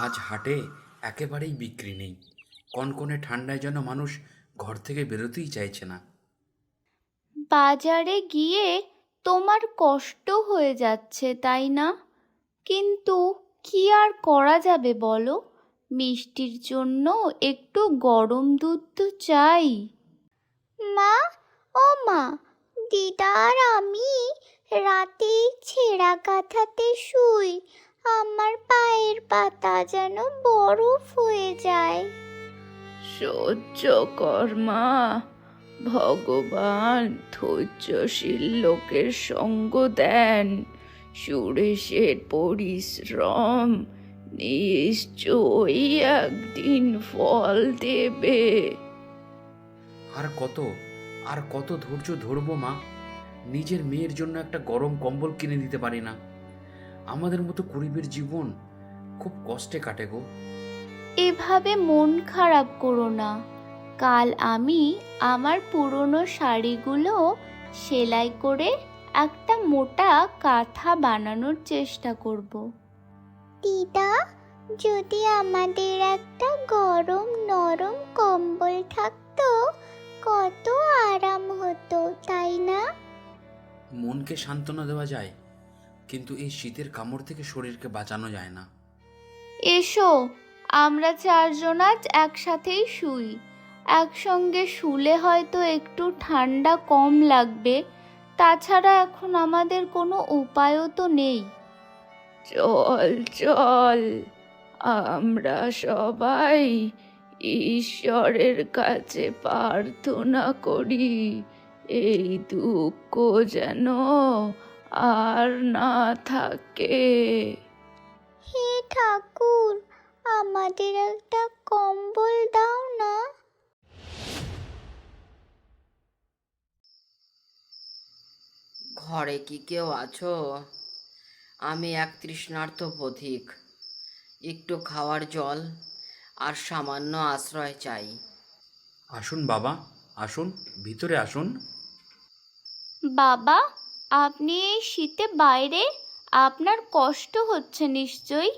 আজ হাটে একেবারেই বিক্রি নেই। কনকনে ঠান্ডায় যেন মানুষ ঘর থেকে বেরোতেই চাইছে না। বাজারে গিয়ে তোমার কষ্ট হয়ে যাচ্ছে তাই না? কিন্তু কি আর করা যাবে বলো? মিষ্টির জন্য একটু গরম দুধ তো চাই। মা ও মা দিদার আমি রাতে ছেঁড়া কাঁথাতে শুই। আমার পায়ের পাতা যেন বরফ হয়ে যায়। সহ্য কর মা ভগবান ধৈর্যশীল লোকের সঙ্গ দেন। সুরেশের পরিশ্রম নিশ্চয়ই একদিন ফল দেবে। আর কত আর কত ধৈর্য ধরবো মা? নিজের মেয়ের জন্য একটা গরম কম্বল কিনে দিতে পারি না। আমাদের মতো গরিবের জীবন খুব কষ্টে কাটে গো। এভাবে মন খারাপ করো না। কাল আমি আমার পুরনো শাড়িগুলো সেলাই করে একটা মোটা কাঁথা বানানোর চেষ্টা করব। দিদা যদি আমাদের একটা গরম নরম কম্বল থাকতো কত আরাম হতো তাই না? মনকে সান্ত্বনা দেওয়া যায়। কিন্তু এই শীতের কামড় থেকে শরীরকে বাঁচানো যায় না। এসো আমরা চারজন আজ একসাথেই শুই। একসঙ্গে শুলে হয়তো একটু ঠান্ডা কম লাগবে তাছাড়া এখন আমাদের কোনো উপায়ও তো নেই। চল চল আমরা সবাই ঈশ্বরের কাছে প্রার্থনা করি এই দুঃখ যেন আর না থাকে। হে ঠাকুর আমাদের একটা কম্বল দাও না। ঘরে কি কেউ আছো? আমি এক তৃষ্ণার্থ পথিক। একটু খাওয়ার জল আর সামান্য আশ্রয় চাই। আসুন বাবা আসুন ভিতরে আসুন। বাবা আপনি এই শীতে বাইরে আপনার কষ্ট হচ্ছে নিশ্চয়ই।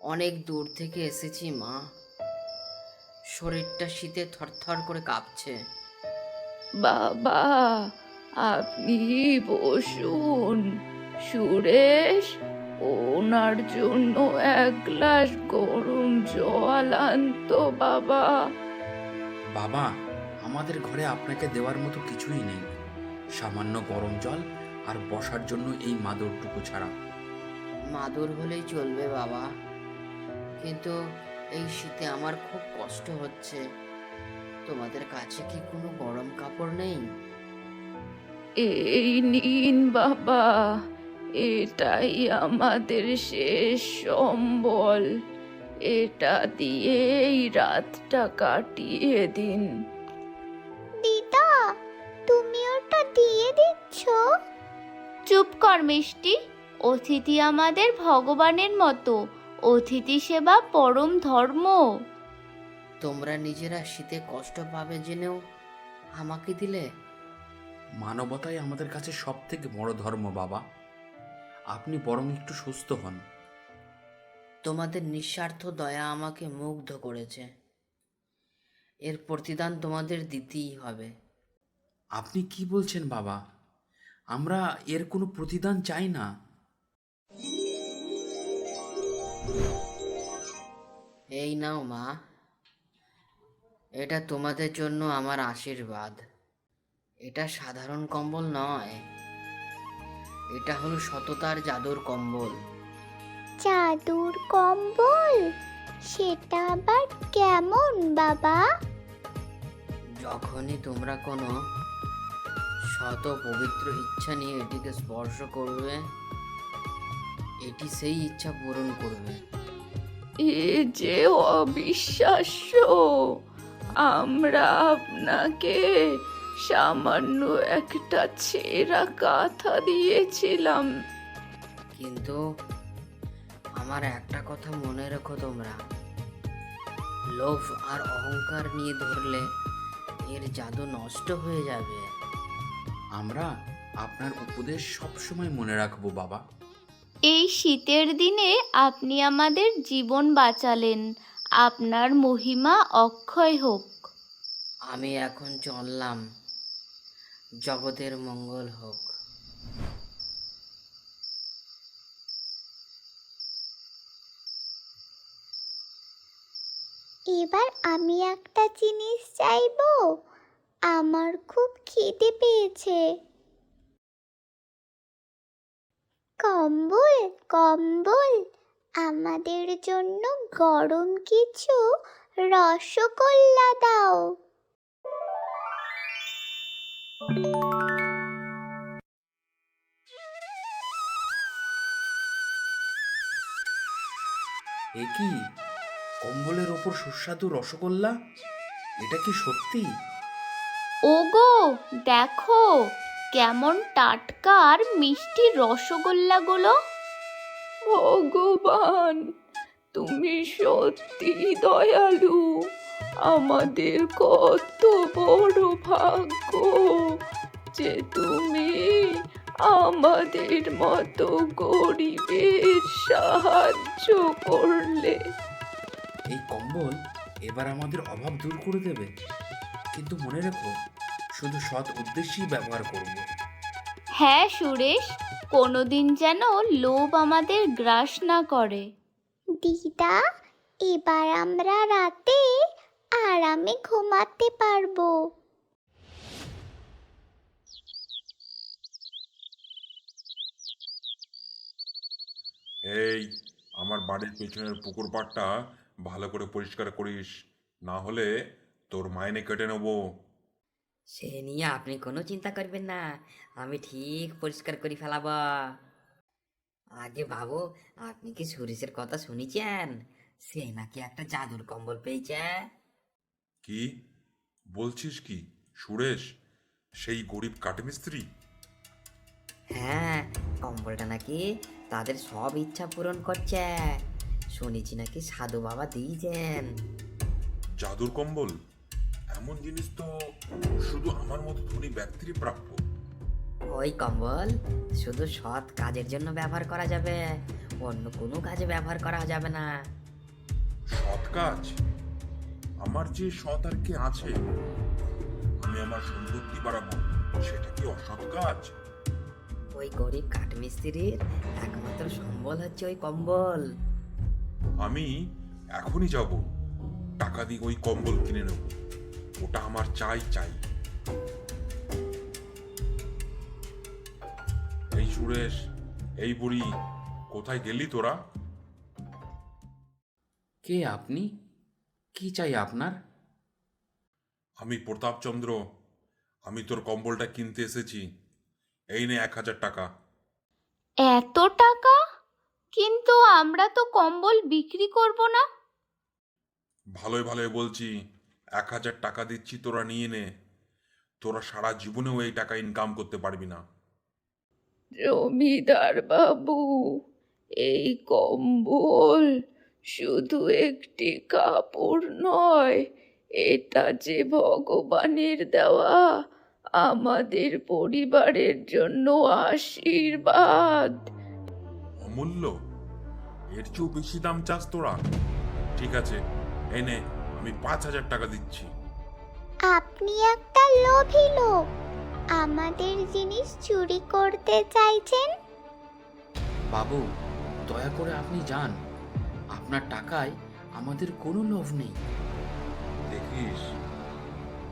অনেক দূর থেকে এসেছি মা। শরীরটা শীতে থরথর করে কাঁপছে। বাবা আপনি বসুন। সুরেশ ওনার জন্য এক গ্লাস গরম জল আনতো বাবা। বাবা আমাদের ঘরে আপনাকে দেওয়ার মতো কিছুই নেই। সামান্য গরম জল আর বসার জন্য এই মাদুরটুকু ছাড়া। মাদুর হলেই চলবে বাবা। কিন্তু এই শীতে আমার খুব কষ্ট হচ্ছে। তোমাদের কাছে কি কোনো গরম কাপড় নেই? এই নিন বাবা এটাই আমাদের শেষ সম্বল। এটা দিয়েই রাতটা কাটিয়ে দিন। চুপ কর মিষ্টি। অতিথি আমাদের ভগবানের মতো। অতিথি সেবা পরম ধর্ম। তোমরা নিজেরা শীতে কষ্ট পাবে জেনেও আমাকে দিলে? মানবতাই আমাদের কাছে সব থেকে বড় ধর্ম বাবা। আপনি বরং একটু সুস্থ হন। তোমাদের নিঃস্বার্থ দয়া আমাকে মুগ্ধ করেছে। এর প্রতিদান তোমাদের দিতেই হবে। আপনি কি বলছেন বাবা? আমরা এর কোনো প্রতিদান চাই না। এই নাও মা। এটা তোমাদের জন্য আমার আশীর্বাদ। এটা সাধারণ কম্বল নয়। এটা হলো সততার জাদুর কম্বল। জাদুর কম্বল? সেটা আবার কেমন বাবা? যখনই তোমরা কোনো শত পবিত্র ইচ্ছা নিয়ে এটিকে স্পর্শ করবে। এটি সেই ইচ্ছা পূরণ করবে। এ যে অবিশ্বাস্য! আমরা আপনাকে সামান্য একটা ছেঁড়া কাঁথা দিয়েছিলাম। কিন্তু আমার একটা কথা মনে রেখো তোমরা। লোভ আর অহংকার নিয়ে ধরলে এর জাদু নষ্ট হয়ে যাবে। আমরা আপনার উপদেশ সবসময় মনে রাখব বাবা। এই শীতের দিনে আপনি আমাদের জীবন বাঁচালেন। আপনার মহিমা অক্ষয় হোক। আমি এখন চললাম। জগতের মঙ্গল হোক। এবার আমি একটা জিনিস চাইব। আমার খুব খিদে পেয়েছে। কম্বল কম্বল, আমাদের জন্য গরম কিছু রসগোল্লা দাও। কি? কম্বলের ওপর সুস্বাদু রসগোল্লা? এটা কি সত্যি? ওগো দেখো কেমন টাটকা আর মিষ্টি রসগোল্লাগুলো। ভগবান তুমি সত্যি দয়ালু। আমাদের কত বড় ভাগ্য যে তুমি আমাদের মতো গরিবের সাহায্য করলে। এই কম্বল এবার আমাদের অভাব দূর করে দেবে। কিন্তু মনে রেখো শুধু সৎ উদ্দেশ্যেই ব্যবহার করব। হ্যাঁ সুরেশ কোনোদিন যেন লোভ আমাদের গ্রাস না করে। দিদা এবার আমরা রাতে আরামে ঘুমাতে পারব। এই আমার বাড়ির পেছনের পুকুর পাড়টা ভালো করে পরিষ্কার করিস না হলে তোর মাইনে কেটে নেব। সে নিয়ে আপনি কোনো চিন্তা করবেন না আমি ঠিক পরিষ্কার করে ফেলাবো। আগে বাবু আপনি কি সুরেশের কথা শুনেছেন? সে নাকি একটা জাদুর কম্বল পেয়েছে। কি? বলছিস কি? সুরেশ সেই গরিব কাঠমিস্ত্রি? হ্যাঁ কম্বলটা নাকি তাদের সব ইচ্ছা পূরণ করছে। শুনেছি নাকি সাধু বাবা দিয়েছেন। জাদুর কম্বল? এমন জিনিস তো শুধু আমার মতো ধনী ব্যক্তিরই প্রাপ্য। ওই কম্বল শুধু সৎ কাজের জন্য ব্যবহার করা যাবে অন্য কোনো কাজে ব্যবহার করা যাবে না। সৎ কাজ? আমার যে সৎ আর কে আছে? আমি আমার সম্পত্তি বাড়াবো সেটা কি অসৎ কাজ? ওই গরিব কাঠমিস্ত্রির একমাত্র সম্বল হচ্ছে ওই কম্বল। আমি এখনই যাব। টাকা দিয়ে ওই কম্বল কিনে নেব। ওটা আমার চাই চাই। এই সুরেশ এই বুড়ি কোথায় গেলি তোরা? কে আপনি? কি চাই আপনার? আমি প্রতাপচন্দ্র। আমি তোর কম্বলটা কিনতে এসেছি। এই নে এক হাজার টাকা। এত টাকা? কিন্তু আমরা তো কম্বল বিক্রি করব না। ভালোই ভালোই বলছি। এক হাজার টাকা দিচ্ছি তোরা নিয়ে নে। তোরা সারা জীবনেও এই টাকা ইনকাম করতে পারবি না। জমিদার বাবু এই কম্বল শুধু একটি কাপড় নয় এটা যে ভগবানের দেওয়া আমাদের পরিবারের জন্য আশীর্বাদ। অমূল্য এর চেয়েও বেশি দাম চাস তোরা? ঠিক আছে এই নে আমি পাঁচ হাজার টাকা দিচ্ছি। আপনি একটা লোভী লোক। আমাদের জিনিস চুরি করতে চাইছেন? বাবু দয়া করে আপনি যান। আপনার টাকায় আমাদের কোনো লোভ নেই। দেখিস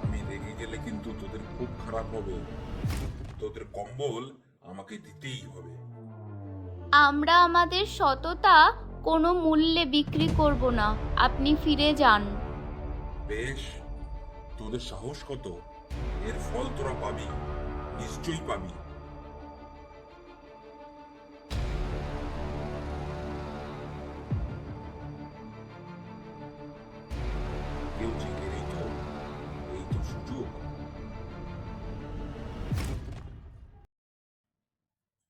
আমি রেগে গেলে কিন্তু তোদের খুব খারাপ হবে। তোদের কম্বল আমাকে দিতেই হবে। আমরা আমাদের সততা কোনো মূল্যে বিক্রি করব না। আপনি ফিরে যান। বেশ। তোদের সাহস কত? এর ফল তোরা পাবি। নিশ্চয়ই পাবি। তো? এই তো সুযোগ।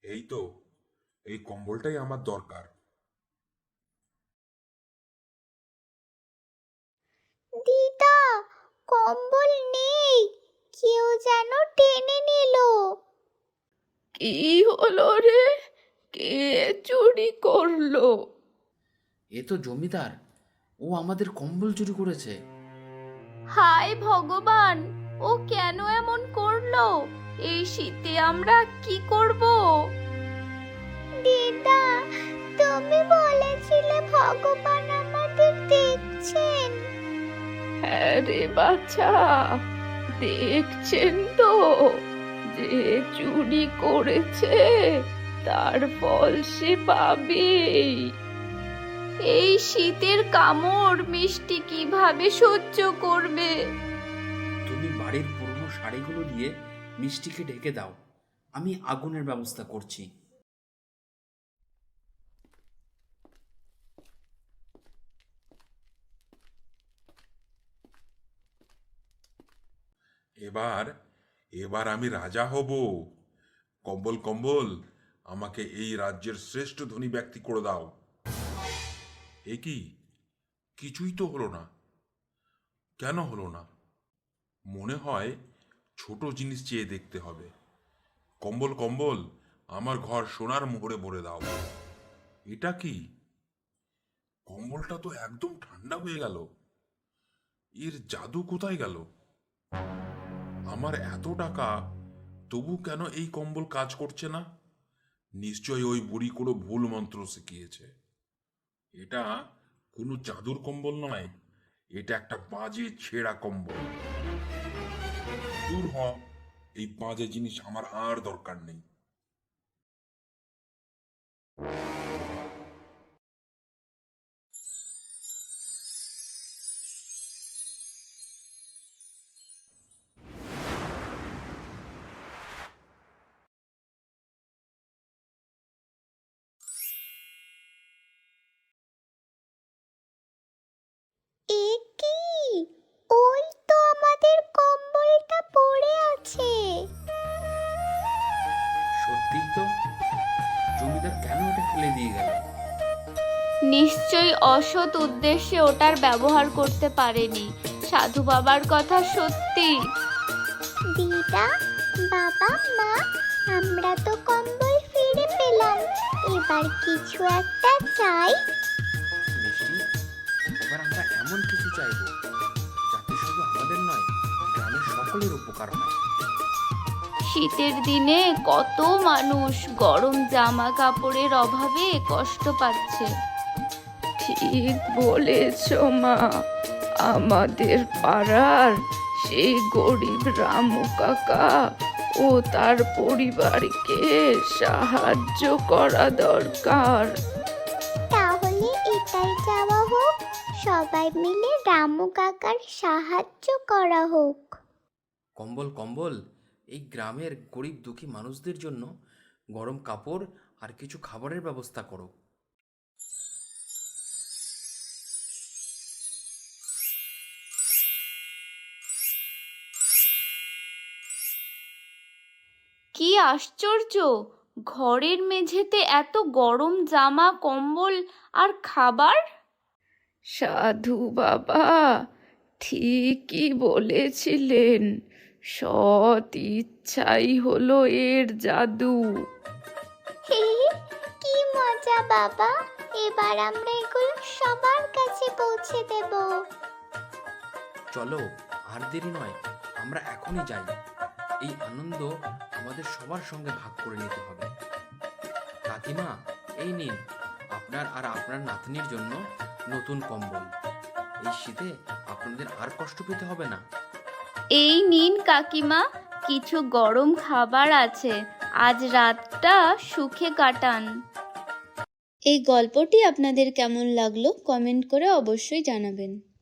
এই তো, এই কম্বলটাই আমার দরকার। দিদা কম্বল নেই। কেউ যেন টেনে নিল। কি হলো রে? কে চুরি করল? এ তো জমিদার। ও আমাদের কম্বল চুরি করেছে। হায় ভগবান ও কেন এমন করল? এই শীতে আমরা কি করব? দিদা তুমি বলেছিলে ভগবান হ্যাঁ রে বাচ্চা দেখছেন তো যে চুরি করেছে, তার ফল সে পাবেই। এই শীতের কামড় মিষ্টি কীভাবে সহ্য করবে? তুমি বাড়ির পুরনো শাড়িগুলো দিয়ে মিষ্টিকে ঢেকে দাও, আমি আগুনের ব্যবস্থা করছি। এবার এবার আমি রাজা হব। কম্বল কম্বল, আমাকে এই রাজ্যের শ্রেষ্ঠ ধনী ব্যক্তি করে দাও। এ কি? কিছুই তো হলো না। কেন হলো না? মনে হয় ছোট জিনিস চেয়ে দেখতে হবে। কম্বল কম্বল, আমার ঘর সোনার মোহরে ভরে দাও। এটা কি? কম্বলটা তো একদম ঠান্ডা হয়ে গেল। এর জাদু কোথায় গেল? আমার এত টাকা, তবু কেন এই কম্বল কাজ করছে না? নিশ্চয়ই ওই বুড়ি কোনো ভুল মন্ত্র শিখিয়েছে। এটা কোনো চাদর কম্বল নয়, এটা একটা বাজে, ছেঁড়া কম্বল। দূর হ, এই বাজে জিনিস আমার আর দরকার নেই। নিশ্চয়ই অসৎ উদ্দেশ্যে ওটার ব্যবহার করতে পারেনি। সাধু বাবার কথা সত্যি। দিদা বাবা মা আমরা তো কম্বল ফিরে পেলাম। এবার কিছু একটা চাই। মিষ্টি এবার আমরা এমন কিছু চাইব যাতে শুধু আমাদের নয় গ্রামের সকলের উপকার হয়। শীতের দিনে কত মানুষ গরম জামা কাপড়ের অভাবে কষ্ট পাচ্ছে। ঠিক বলেছ মা। আমাদের পাড়ার সেই গরিব রামু কাকা ও তার পরিবারকে সাহায্য করা দরকার। তাহলে এটাই চাওয়া হোক সবাই মিলে রামু কাকার সাহায্য করা হোক। কম্বল কম্বল এই গ্রামের গরিব দুঃখী মানুষদের জন্য গরম কাপড় আর কিছু খাবারের ব্যবস্থা করো। কি আশ্চর্য! ঘরের মেঝেতে এত গরম জামা কম্বল আর খাবার? সাধু বাবা ঠিকই বলেছিলেন সৎ ইচ্ছাই হলো এর জাদু। কি মজা বাবা! এবার আমরা এগুলো সবার কাছে পৌঁছে দেব। চলো আর দেরি নয় আমরা এখনই যাই। এই আনন্দ আমাদের সবার সঙ্গে ভাগ করে নিতে হবে। কাকিমা এই নিন আপনার আর আপনার নাতনির জন্য নতুন কম্বল। এই শীতে আপনাদের আর কষ্ট পেতে হবে না। এই নিন কাকিমা কিছু গরম খাবার আছে। আজ রাতটা সুখে কাটান। এই গল্পটি আপনাদের কেমন লাগল কমেন্ট করে অবশ্যই জানাবেন।